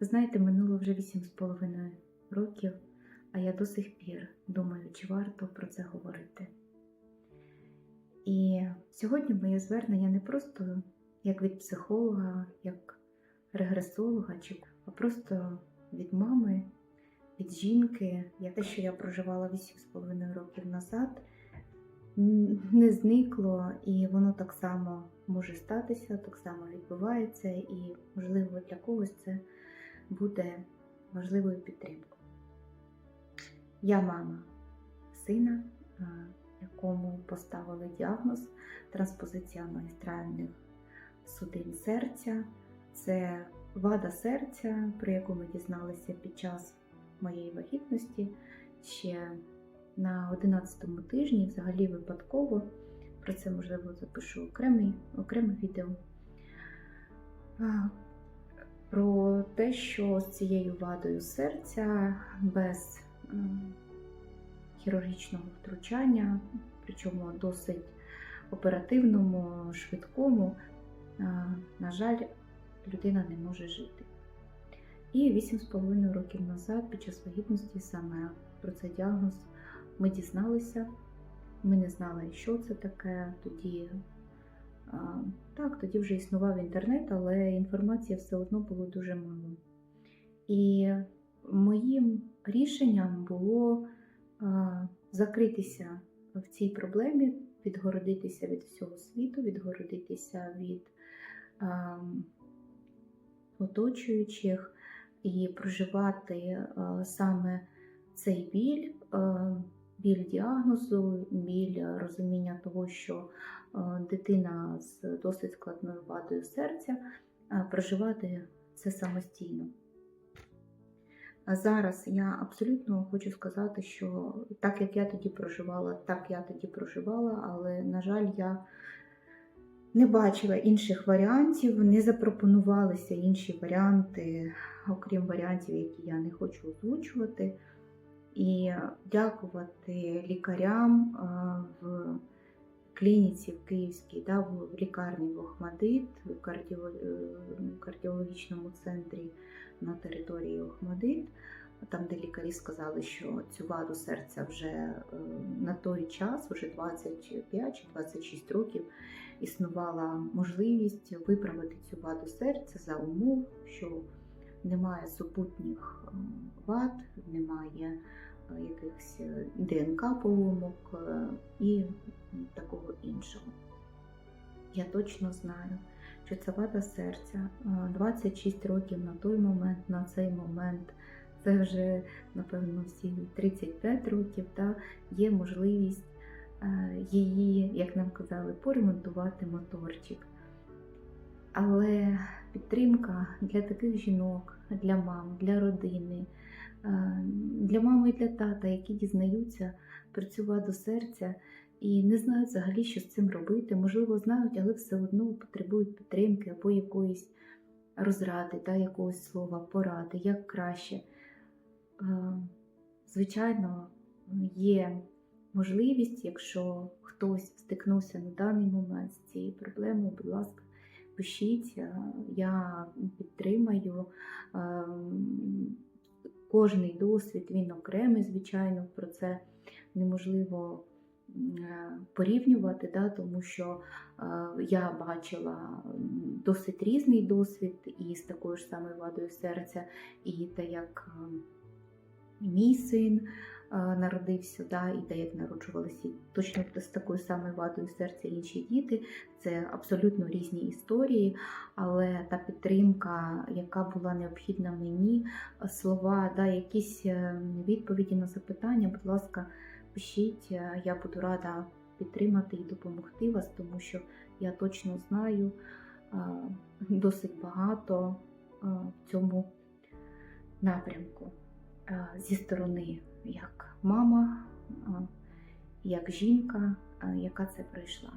Знаєте, минуло вже вісім з половиною років, а я до сих пір думаю, чи варто про це говорити. І сьогодні моє звернення не просто як від психолога, як регресолога, а просто від мами, від жінки, як те, що я проживала вісім з половиною років назад, не зникло, і воно так само може статися, так само відбувається, і можливо для когось це буде важливою підтримкою. Я мама сина, е, якому поставили діагноз транспозиція магістральних судин серця. Це вада серця, про яку ми дізналися під час моєї вагітності ще на 11-му тижні, взагалі випадково. Про це, можливо, запишу окремий, окреме відео. Про те, що з цією вадою серця без хірургічного втручання, причому досить оперативному, швидкому, на жаль, людина не може жити. І 8,5 років назад, під час вагітності, саме про цей діагноз ми дізналися. Ми не знали, що це таке. Тоді так, тоді вже існував інтернет, але інформації все одно було дуже мало. І моїм рішенням було закритися в цій проблемі, відгородитися від всього світу, відгородитися від оточуючих і проживати саме цей біль, біль діагнозу, біль розуміння того, що дитина з досить складною вадою серця, проживати це самостійно. А зараз я абсолютно хочу сказати, що так як я тоді проживала, так я тоді проживала, але, на жаль, я не бачила інших варіантів, не запропонувалися інші варіанти, окрім варіантів, які я не хочу озвучувати. І дякувати лікарям в клініці в Київській, да, в лікарні Охмадит, в кардіо- е, кардіологічному центрі на території Охмадит, там, де лікарі сказали, що цю ваду серця вже е, на той час, вже 25 чи 26 років, існувала можливість виправити цю ваду серця за умов, що немає супутніх е, вад, немає якихось е, ДНК поломок е, і такого іншого. Я точно знаю, що це вада серця е, 26 років на той момент, на цей момент. Це вже, напевно, всі 35 років, та є можливість е, її, як нам казали, поремонтувати моторчик. Але підтримка для таких жінок, для мам, для родини, е, для мами і для тата, які дізнаються про цю ваду серця і не знають взагалі, що з цим робити. Можливо, знають, але все одно потребують підтримки або якоїсь розради, та якогось слова, поради, як краще. Е, Звичайно, є можливість, якщо хтось стикнувся на даний момент з цією проблемою, будь ласка, пишіть, е, я підтримаю. Ем, Кожний досвід він окремий, звичайно, про це неможливо е, порівнювати, да, тому що е, я бачила досить різний досвід і з такою ж самою вадою серця, і те, як е, мій син народився, да, і те, як народжувалися точно з такою самою вадою серця інші діти. Це абсолютно різні історії, але та підтримка, яка була необхідна мені, слова, да, якісь е, відповіді на запитання, будь ласка, пишіть, е, я буду рада підтримати і допомогти вас, тому що я точно знаю е, досить багато е, в цьому напрямку. е, зі сторони як мама, е, як жінка, е, яка це пройшла.